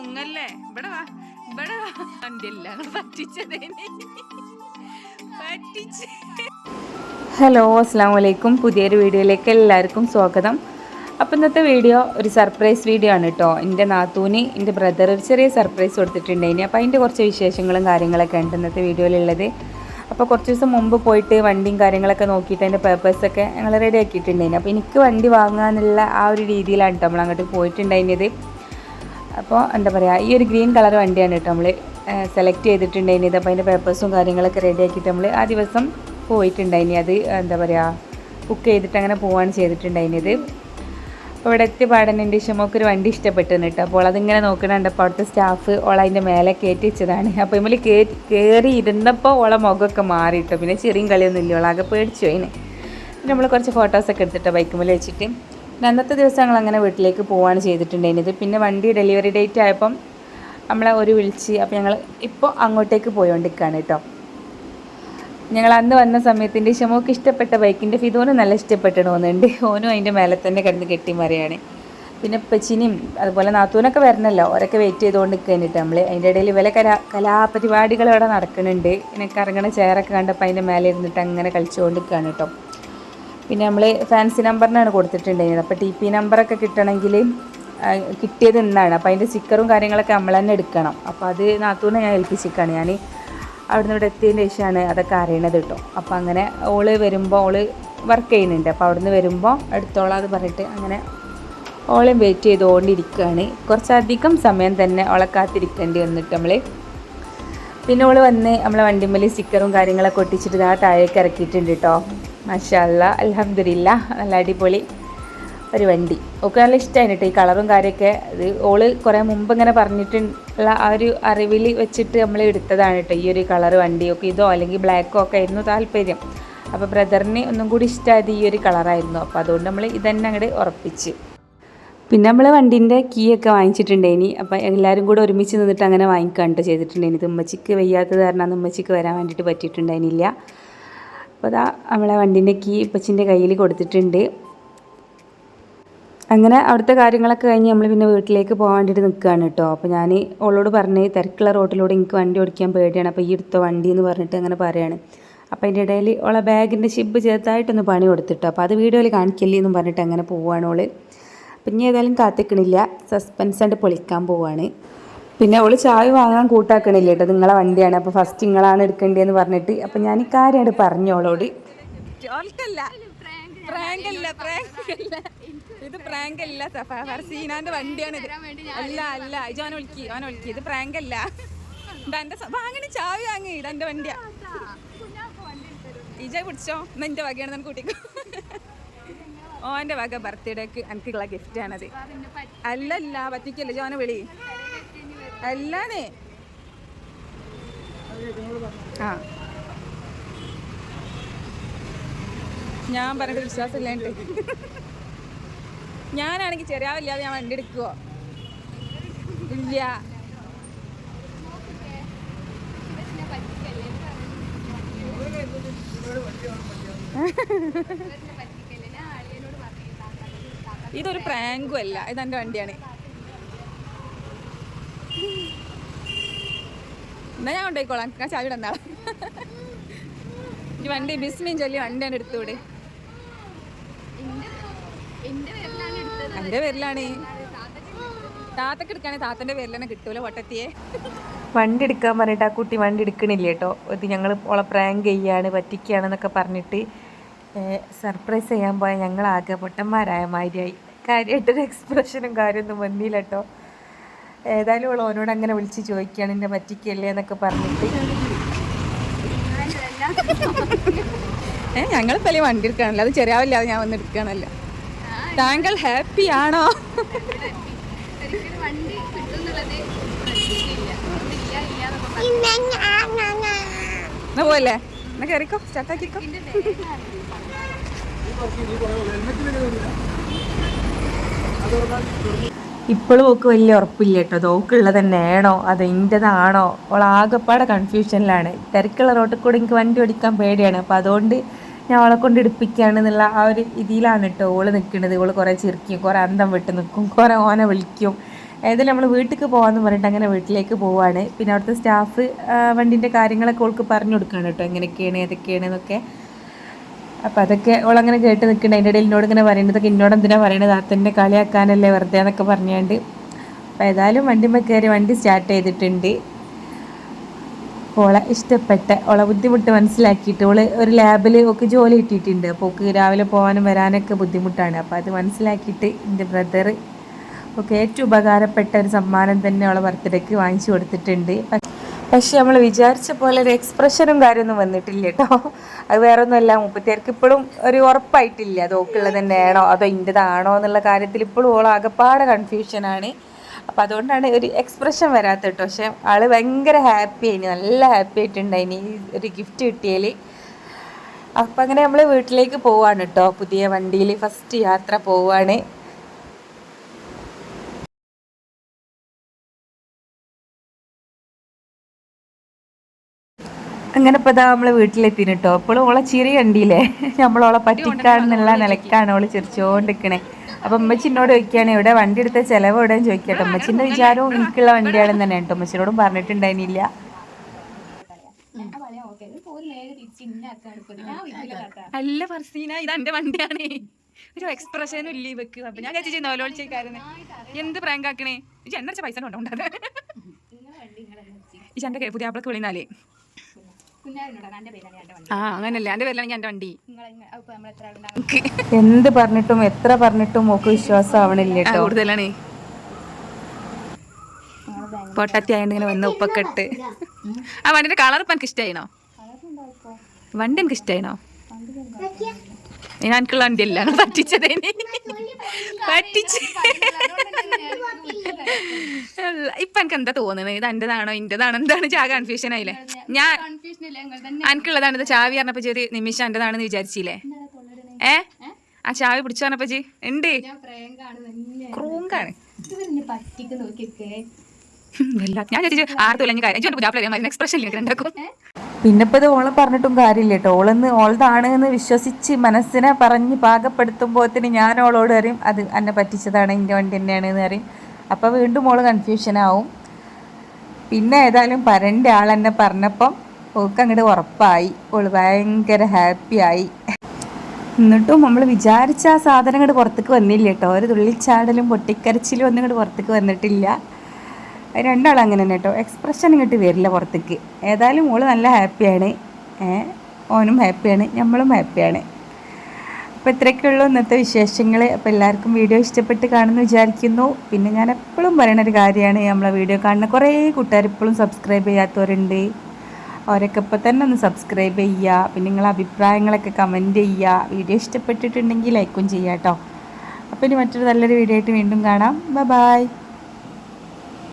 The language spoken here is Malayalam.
മുങ്ങല്ലേ ഇവിടെ വാ ഇവിടെ വാ. വണ്ടിയല്ല പറ്റിച്ചതേ പറ്റിച്ച്. ഹലോ അസ്സാം വലൈക്കും പുതിയൊരു വീഡിയോയിലേക്ക് എല്ലാവർക്കും സ്വാഗതം. അപ്പം ഇന്നത്തെ വീഡിയോ ഒരു സർപ്രൈസ് വീഡിയോ ആണ് കേട്ടോ എന്റെ നാത്തൂന് എന്റെ ബ്രദർ ഒരു ചെറിയ സർപ്രൈസ് കൊടുത്തിട്ടുണ്ടായിനി. അപ്പോൾ അതിന്റെ കുറച്ച് വിശേഷങ്ങളും കാര്യങ്ങളൊക്കെ ഉണ്ട് ഇന്നത്തെ വീഡിയോയിലുള്ളത്. അപ്പോൾ കുറച്ച് ദിവസം മുമ്പ് പോയിട്ട് വണ്ടിയും കാര്യങ്ങളൊക്കെ നോക്കിയിട്ട് അതിന്റെ പേപ്പേഴ്സൊക്കെ ഞങ്ങൾ റെഡി ആക്കിയിട്ടുണ്ടായിരുന്നു അപ്പോൾ എനിക്ക് വണ്ടി വാങ്ങാനുള്ള ആ ഒരു രീതിയിലാണ് കേട്ടോ നമ്മൾ അങ്ങോട്ട് പോയിട്ടുണ്ടായിരുന്നത്. അപ്പോൾ എന്താ പറയുക ഈ ഒരു ഗ്രീൻ കളർ വണ്ടിയാണ് കേട്ടോ നമ്മൾ സെലക്ട് ചെയ്തിട്ടുണ്ടായിരുന്നത് അപ്പോൾ അതിന്റെ പേപ്പേഴ്സും കാര്യങ്ങളൊക്കെ റെഡി ആക്കിയിട്ട് നമ്മൾ ആ ദിവസം പോയിട്ടുണ്ടായിനി. അത് എന്താ പറയുക ബുക്ക് ചെയ്തിട്ട് അങ്ങനെ പോവാണ് ചെയ്തിട്ടുണ്ടായിനിത് അപ്പോൾ ഇവിടെ എത്തിയ പാടന്നെ എന്റെ ഇഷ്ടമൊക്കെ ഒരു വണ്ടി ഇഷ്ടപ്പെട്ടെന്ന് കേട്ടോ അപ്പോൾ അതിങ്ങനെ നോക്കണുണ്ട് അപ്പോൾ അവിടുത്തെ സ്റ്റാഫ് ഓള അതിന്റെ മേലെ കയറ്റി വെച്ചതാണ്. അപ്പോൾ ഇമ്മൽ കയറി ഇരുന്നപ്പോൾ ഓളെ മുഖമൊക്കെ മാറിയിട്ടോ പിന്നെ ചെറിയും കളിയൊന്നും ഇല്ല. ഓളാകെ പേടിച്ചു അതിന് പിന്നെ നമ്മൾ കുറച്ച് ഫോട്ടോസൊക്കെ എടുത്തിട്ടോ ബൈക്കുമ്പോൾ വെച്ചിട്ട്. അന്നത്തെ ദിവസം ഞങ്ങൾ അങ്ങനെ വീട്ടിലേക്ക് പോവുകയാണ് ചെയ്തിട്ടുണ്ടായിരുന്നത്. പിന്നെ വണ്ടി ഡെലിവറി ഡേറ്റ് ആയപ്പം നമ്മളെ ഒരു വിളിച്ച് അപ്പോൾ ഞങ്ങൾ ഇപ്പോൾ അങ്ങോട്ടേക്ക് പോയോണ്ടിരിക്കുകയാണ് കേട്ടോ. ഞങ്ങൾ അന്ന് വന്ന സമയത്തിന്റെ ഷമോക്ക് ഇഷ്ടപ്പെട്ട ബൈക്കിന്റെ ഫിതോനും നല്ല ഇഷ്ടപ്പെട്ടു തോന്നുന്നുണ്ട്. ഓനും അതിന്റെ മേലെ തന്നെ കിടന്ന് കെട്ടി മറിയാണ് പിന്നെ പച്ചിനിയും അതുപോലെ നാത്തൂനൊക്കെ വരണല്ലോ. അവരൊക്കെ വെയിറ്റ് ചെയ്തുകൊണ്ട് നിൽക്കാനിട്ട് നമ്മൾ അതിന്റെ ഇടയിൽ വില കലാ കലാപരിപാടികൾ ഇവിടെ നടക്കുന്നുണ്ട്. പിന്നെ കറങ്ങണ ചെയറൊക്കെ കണ്ടപ്പോൾ അതിന്റെ മേലെ ഇരുന്നിട്ട് അങ്ങനെ കളിച്ചുകൊണ്ട് നിൽക്കുകയാണ് കേട്ടോ. പിന്നെ നമ്മൾ ഫാൻസി നമ്പറിനാണ് കൊടുത്തിട്ടുണ്ടായിരുന്നത്. അപ്പോൾ ടി പി നമ്പറൊക്കെ കിട്ടണമെങ്കിൽ കിട്ടിയത് ഇന്നാണ്. അപ്പോൾ അതിന്റെ സ്റ്റിക്കറും കാര്യങ്ങളൊക്കെ നമ്മൾ തന്നെ എടുക്കണം. അപ്പോൾ അത് നാത്തൂനെ ഞാൻ ഏൽപ്പിച്ചിരിക്കുകയാണ് ഞാൻ അവിടുന്ന് ഇവിടെ എത്തിയതിന് ശേഷമാണ് അതൊക്കെ അറിയണത് കേട്ടോ. അപ്പോൾ അങ്ങനെ ഓൾ വരുമ്പോൾ ഓൾ വർക്ക് ചെയ്യുന്നുണ്ട്. അപ്പോൾ അവിടുന്ന് വരുമ്പോൾ എടുത്തോളാം എന്ന് പറഞ്ഞിട്ട് അങ്ങനെ ഓളെയും വെയിറ്റ് ചെയ്തുകൊണ്ടിരിക്കുകയാണ് കുറച്ചധികം സമയം തന്നെ ഓളെ കാത്തിരിക്കേണ്ടി വന്നിട്ട് നമ്മൾ പിന്നെ ഓൾ വന്ന് നമ്മളെ വണ്ടിമ്മൽ സ്റ്റിക്കറും കാര്യങ്ങളൊക്കെ ഒട്ടിച്ചിട്ട് ആ താഴേക്ക് ഇറക്കിയിട്ടുണ്ട് കേട്ടോ. മഷാല്ല അലഹമില്ല നല്ല അടിപൊളി ഒരു വണ്ടി. ഒക്കെ നല്ല ഇഷ്ടമായിരുന്നു കേട്ടോ ഈ കളറും കാര്യമൊക്കെ ഇത് ഓൾ കുറേ മുമ്പ് ഇങ്ങനെ പറഞ്ഞിട്ടുള്ള ആ ഒരു അറിവിൽ വെച്ചിട്ട് നമ്മൾ എടുത്തതാണ് കേട്ടോ ഈ ഒരു കളർ വണ്ടിയൊക്കെ ഇതോ അല്ലെങ്കിൽ ബ്ലാക്കോ ഒക്കെ ആയിരുന്നു താല്പര്യം. അപ്പോൾ ബ്രദറിന് ഒന്നും കൂടി ഇഷ്ടമായത് ഈ ഒരു കളറായിരുന്നു. അപ്പോൾ അതുകൊണ്ട് നമ്മൾ ഇതന്നെ അങ്ങോട്ട് ഉറപ്പിച്ച് പിന്നെ നമ്മൾ വണ്ടീന്റെ കീ ഒക്കെ വാങ്ങിച്ചിട്ടുണ്ടേനി അപ്പോൾ എല്ലാവരും കൂടെ ഒരുമിച്ച് നിന്നിട്ട് അങ്ങനെ വാങ്ങിക്കാണ്ട് ചെയ്തിട്ടുണ്ടേനി ഇത് ഉമ്മച്ചിക്ക് വയ്യാത്തത് കാരണം ഉമ്മച്ചിക്ക് വരാൻ വേണ്ടിയിട്ട് പറ്റിയിട്ടുണ്ടായിരുന്നില്ല അപ്പോൾ അതാ നമ്മളെ വണ്ടീന്റെ കീ ഇപ്പച്ചിന്റെ കയ്യിൽ കൊടുത്തിട്ടുണ്ട്. അങ്ങനെ അവിടുത്തെ കാര്യങ്ങളൊക്കെ കഴിഞ്ഞ് നമ്മൾ പിന്നെ വീട്ടിലേക്ക് പോകാൻ വേണ്ടിയിട്ട് നിൽക്കുകയാണ് കേട്ടോ. അപ്പോൾ ഞാൻ ഓളോട് പറഞ്ഞ് തിരക്കുള്ള റോട്ടിലൂടെ എനിക്ക് വണ്ടി ഓടിക്കാൻ പേടിയാണ്. അപ്പോൾ ഈ എടുത്ത വണ്ടി എന്ന് പറഞ്ഞിട്ട് അങ്ങനെ പറയാണ്. അപ്പോൾ അതിന്റെ ഇടയിൽ ഓളെ ബാഗിന്റെ ഷിപ്പ് ചേർത്തായിട്ടൊന്ന് പണി കൊടുത്തിട്ടോ. അപ്പോൾ അത് വീഡിയോയിൽ കാണിക്കില്ലേ എന്നും പറഞ്ഞിട്ട് അങ്ങനെ പോവുകയാണ് ഓൾ. ഇനി ഏതായാലും കാത്തിക്കണില്ല. സസ്പെൻസ് ആയിട്ട് പൊളിക്കാൻ പോവാണ്. പിന്നെ അവൾ ചായ വാങ്ങാൻ കൂട്ടാക്കണില്ല കേട്ടോ നിങ്ങളെ വണ്ടിയാണ്. അപ്പോൾ ഫസ്റ്റ് നിങ്ങളാണ് എടുക്കേണ്ടതെന്ന് പറഞ്ഞിട്ട് അപ്പോൾ ഞാൻ ഈ കാര്യമായിട്ട് പറഞ്ഞു അല്ല ഇത് പ്രാങ്ക് അല്ല സീനാന്റെ വണ്ടിയാണ് അല്ല അല്ല. ഇജോൻ ഒളിക്കി ഓനെ ഒളിക്കി. ഇത് പ്രാങ്ക് അല്ല ഇതെന്റെ വാങ്ങണ ചാവി വാങ്ങി. ഇതെന്റെ വണ്ടിയാ. ഇജ പിടിച്ചോ? എന്നാ എന്റെ വകയാണ് നമുക്ക് കൂട്ടിക്കോ. ഓന്റെ വക ബർത്ത്ഡേക്ക് എനിക്കുള്ള ഗിഫ്റ്റ് ആണത്. അല്ലല്ല പറ്റിക്കല്ലേ ജോനെ വിളി. അല്ലാന്നേ. ആ. ഞാൻ പറഞ്ഞിട്ട് വിശ്വാസമില്ലാണ്ട് ഞാനാണെങ്കിൽ ചെറിയാവില്ലാതെ ഞാൻ വണ്ടി എടുക്കുവോ? ഇല്ല. ഇതൊരു പ്രാങ്കും അല്ല ഇതെന്റെ വണ്ടിയാണ്. എന്നാ ഞാൻ കൊണ്ടുപോയിക്കോളാം ഞാൻ ചാവി ഇടന്നാ ഈ വണ്ടി ബിസ്മിയും ചൊല്ലി വണ്ടി വണ്ടിയാണ് എടുത്തുകൂടെ എന്റെ പേരിലാണ്. താത്തക്ക് എടുക്കുകയാണെങ്കിൽ താത്തന്റെ പേരിൽ തന്നെ കിട്ടൂല വട്ടത്തിയെ വണ്ടി എടുക്കാൻ പറഞ്ഞിട്ട് ആ കുട്ടി വണ്ടി എടുക്കണില്ല കേട്ടോ. ഇത് ഞങ്ങൾ ഓളെ പ്രാങ്ക് ചെയ്യാണ് പറ്റിക്കുകയാണെന്നൊക്കെ പറഞ്ഞിട്ട് സർപ്രൈസ് ചെയ്യാൻ പോയ ഞങ്ങൾ ആകെ പൊട്ടന്മാരായ മാതിരിയായി. കാര്യമായിട്ടൊരു എക്സ്പ്രഷനും കാര്യമൊന്നും വന്നില്ല കേട്ടോ. ഏതായാലും അവൾ ഓനോട് അങ്ങനെ വിളിച്ച് ചോദിക്കുകയാണ് എന്നെ പറ്റിക്കല്ലേ? എന്നൊക്കെ പറഞ്ഞിട്ട്. ഏ ഞങ്ങൾ പല വണ്ടി എടുക്കണല്ലോ. അത് ചെറിയാവില്ലാതെ ഞാൻ വന്ന് എടുക്കണല്ലോ. താങ്കൾ ഹാപ്പി ആണോ? എന്നാ പോവല്ലേ? എന്നാ കയറിക്കോ സ്റ്റാർട്ടാക്കിക്കോ ഇപ്പോഴും ഓക്ക് വലിയ ഉറപ്പില്ല കേട്ടോ. അത് ഓക്കുള്ളത് തന്നെയാണോ? അത് എന്റെതാണോ അവൾ ആകെപ്പാടെ കൺഫ്യൂഷനിലാണ് തിരക്കുള്ള റോട്ടിൽ കൂടെ എനിക്ക് വണ്ടി ഓടിക്കാൻ പേടിയാണ്. അപ്പോൾ അതുകൊണ്ട് ഞാൻ അവളെ കൊണ്ട് എടുപ്പിക്കുകയാണ് എന്നുള്ള ആ ഒരു ഇതിലാണ് കേട്ടോ ഓൾ നിൽക്കുന്നത്. ഓൾ കുറേ ചിരിക്കും കുറേ അന്തം വിട്ട് നിൽക്കും കുറേ ഓനെ വിളിക്കും. ഏതായാലും നമ്മൾ വീട്ടിലേക്ക് പോകാമെന്ന് പറഞ്ഞിട്ട് അങ്ങനെ വീട്ടിലേക്ക് പോവാണ്. പിന്നെ അവിടുത്തെ സ്റ്റാഫ് വണ്ടിന്റെ കാര്യങ്ങളൊക്കെ ഓൾക്ക് പറഞ്ഞു കൊടുക്കുകയാണ് കേട്ടോ. എങ്ങനെയൊക്കെയാണ് ഏതൊക്കെയാണ് എന്നൊക്കെ. അപ്പോൾ അതൊക്കെ ഓളങ്ങനെ കേട്ട് നിൽക്കുന്നുണ്ട് അതിന്റെ ഇടയിൽ എന്നോട് ഇങ്ങനെ പറയുന്നതൊക്കെ എന്നോട് എന്തിനാ പറയണത്? അത്തന്റെ കളിയാക്കാനല്ലേ വെറുതെ എന്നൊക്കെ പറഞ്ഞുകൊണ്ട് അപ്പോൾ ഏതായാലും വണ്ടിമ്മ കയറി വണ്ടി സ്റ്റാർട്ട് ചെയ്തിട്ടുണ്ട്. ഓളെ ഇഷ്ടപ്പെട്ട ഓളെ ബുദ്ധിമുട്ട് മനസ്സിലാക്കിയിട്ട് ഓൾ ഒരു ലാബിൽ ഒക്കെ ജോലി കിട്ടിയിട്ടുണ്ട്. അപ്പോൾ ഒക്കെ രാവിലെ പോകാനും വരാനൊക്കെ ബുദ്ധിമുട്ടാണ്. അപ്പോൾ അത് മനസ്സിലാക്കിയിട്ട് എന്റെ ബ്രദർ ഒക്കെ ഏറ്റവും ഉപകാരപ്പെട്ട ഒരു സമ്മാനം തന്നെ അവളെ ബർത്ത്ഡേക്ക് വാങ്ങിച്ചു കൊടുത്തിട്ടുണ്ട്. പക്ഷെ നമ്മൾ വിചാരിച്ച പോലെ ഒരു എക്സ്പ്രഷനും കാര്യമൊന്നും വന്നിട്ടില്ല കേട്ടോ. അത് വേറെ ഒന്നുമല്ല മുപ്പത്തിയാർക്ക് ഇപ്പോഴും ഒരു ഉറപ്പായിട്ടില്ല. അത് ഓക്കുള്ളത് തന്നെയാണോ? അതോ ഇന്റെതാണോ എന്നുള്ള കാര്യത്തിൽ ഇപ്പോഴും ഓൾ ആകപ്പാടെ കൺഫ്യൂഷനാണ് അപ്പോൾ അതുകൊണ്ടാണ് ഒരു എക്സ്പ്രഷൻ വരാത്ത കേട്ടോ. പക്ഷെ ആൾ ഭയങ്കര ഹാപ്പി ആയിന് നല്ല ഹാപ്പി ആയിട്ടുണ്ടായിന് ഒരു ഗിഫ്റ്റ് കിട്ടിയാൽ അപ്പം അങ്ങനെ നമ്മൾ വീട്ടിലേക്ക് പോവാണ് കേട്ടോ. പുതിയ വണ്ടിയിൽ ഫസ്റ്റ് യാത്ര പോവാണ്. അങ്ങനെ ഇപ്പോൾ ഇതാ നമ്മൾ വീട്ടിലെത്തിന് കേട്ടോ ഇപ്പോഴും ഓളെ ചിരി കണ്ടില്ലേ? നമ്മളോളെ പറ്റിക്കാണെന്നുള്ള നിലക്കാണ് ഓൾ ചിരിച്ചോണ്ടിരിക്കണേ. അപ്പം അമ്മച്ചിനോട് ചോദിക്കുകയാണ് ഇവിടെ വണ്ടി എടുത്ത ചിലവ് എവിടെയും ചോദിക്കട്ടെ അമ്മച്ചിന്റെ വിചാരവും എനിക്കുള്ള വണ്ടിയാണെന്ന് തന്നെ കേട്ടോ അമ്മച്ചിനോടും പറഞ്ഞിട്ടുണ്ടായിരുന്നില്ല. അല്ല ഫർസീന ഇത് എന്റെ വണ്ടിയാണ്. ഒരു എക്സ്പ്രഷനും ഇല്ല ഇവക്ക്. അപ്പൊ ഞാൻ ചേച്ചി നോലോളിച്ചേക്കാരുന്നു എന്ത് പ്രാങ്ക് ആക്കണേ? ഇജ്ജ് എന്നെ പൈസ കൊണ്ടുണ്ടാ ചേച്ചി എന്റെ പുതിയ ആപ്പിളൊക്കെ വിളിനാലേ ആ അങ്ങനല്ലേ. എന്റെ പേരിലാണ് എന്റെ വണ്ടി. എന്ത് പറഞ്ഞിട്ടും എത്ര പറഞ്ഞിട്ടും ഒക്കെ വിശ്വാസം ആവണില്ല കേട്ടോ. കൂടുതലാണ്. പൊട്ടത്തി ആയതുകൊണ്ട് ഇങ്ങനെ വന്ന ഉപ്പൊക്കെ ആ വണ്ടിന്റെ കളർ ഇപ്പൊ എനിക്ക് ഇഷ്ടമായിനോ വണ്ടി എനിക്ക് ഇഷ്ടമായിനോ ഞാൻ എനിക്കുള്ള വണ്ടിയല്ല. പറ്റിച്ചതേ പറ്റിച്ച്. ഇപ്പൊ എനിക്ക് എന്താ തോന്നുന്നത് ഇത് എന്റേതാണോ ഇന്റേതാണോ? എന്താണ് ചാ കൺഫ്യൂഷൻ ആയില്ലേ? ഞാൻ എനിക്കുള്ളതാണ് ഇത് ചാവി പറഞ്ഞപ്പോ ചെറിയ നിമിഷം എന്റേതാണെന്ന് വിചാരിച്ചില്ലേ? ഏ? ആ ചാവി പിടിച്ചു പറഞ്ഞപ്പോ ചി ഉണ്ട് ക്രൂങ്കാണ്. ഞാൻ ചേച്ചി കാര്യം. എക്സ്പ്രഷൻ ഉണ്ടാക്കും പിന്നെ ഇപ്പൊ ഇത് ഓളെ പറഞ്ഞിട്ടും കാര്യമില്ല കേട്ടോ. ഓളെന്ന് ഓളതാണ് എന്ന് വിശ്വസിച്ച് മനസ്സിനെ പറഞ്ഞ് പാകപ്പെടുത്തുമ്പോഴത്തേന് ഞാൻ ഓളോട് അറിയും അത് എന്നെ പറ്റിച്ചതാണ് എന്റെ വണ്ടി തന്നെയാണ് എന്ന് പറയും. അപ്പോൾ വീണ്ടും മോൾ കൺഫ്യൂഷൻ ആവും. പിന്നെ ഏതായാലും പരന്റെ ആൾ എന്നെ പറഞ്ഞപ്പം ഓൾക്ക് അങ്ങോട്ട് ഉറപ്പായി. ഓൾ ഭയങ്കര ഹാപ്പിയായി എന്നിട്ടും നമ്മൾ വിചാരിച്ച ആ സാധനം ഇങ്ങോട്ട് പുറത്തേക്ക് വന്നില്ല കേട്ടോ. ഒരു തുള്ളിച്ചാടലും പൊട്ടിക്കരച്ചിലും ഒന്നും ഇങ്ങോട്ട് പുറത്തേക്ക് വന്നിട്ടില്ല. രണ്ടാളും അങ്ങനെ തന്നെ കേട്ടോ. എക്സ്പ്രഷൻ ഇങ്ങോട്ട് വരില്ല പുറത്തേക്ക്. ഏതായാലും മോൾ നല്ല ഹാപ്പിയാണ് ഏ? ഓനും ഹാപ്പിയാണ് നമ്മളും ഹാപ്പിയാണ് അപ്പോൾ ഇത്രയൊക്കെയുള്ളൂ ഇന്നത്തെ വിശേഷങ്ങൾ അപ്പോൾ എല്ലാവർക്കും വീഡിയോ ഇഷ്ടപ്പെട്ട് കാണുമെന്ന് വിചാരിക്കുന്നു. പിന്നെ ഞാൻ എപ്പോഴും പറയുന്ന ഒരു കാര്യമാണ് നമ്മളെ വീഡിയോ കാണുന്ന കുറേ കൂട്ടുകാർ ഇപ്പോഴും സബ്സ്ക്രൈബ് ചെയ്യാത്തവരുണ്ട്. അവരൊക്കെ ഇപ്പോൾ തന്നെ ഒന്ന് സബ്സ്ക്രൈബ് ചെയ്യുക പിന്നെ നിങ്ങളെ അഭിപ്രായങ്ങളൊക്കെ കമന്റ് ചെയ്യുക. വീഡിയോ ഇഷ്ടപ്പെട്ടിട്ടുണ്ടെങ്കിൽ ലൈക്കും ചെയ്യാം കേട്ടോ അപ്പോൾ ഇനി മറ്റൊരു നല്ലൊരു വീഡിയോ ആയിട്ട് വീണ്ടും കാണാം. ബൈ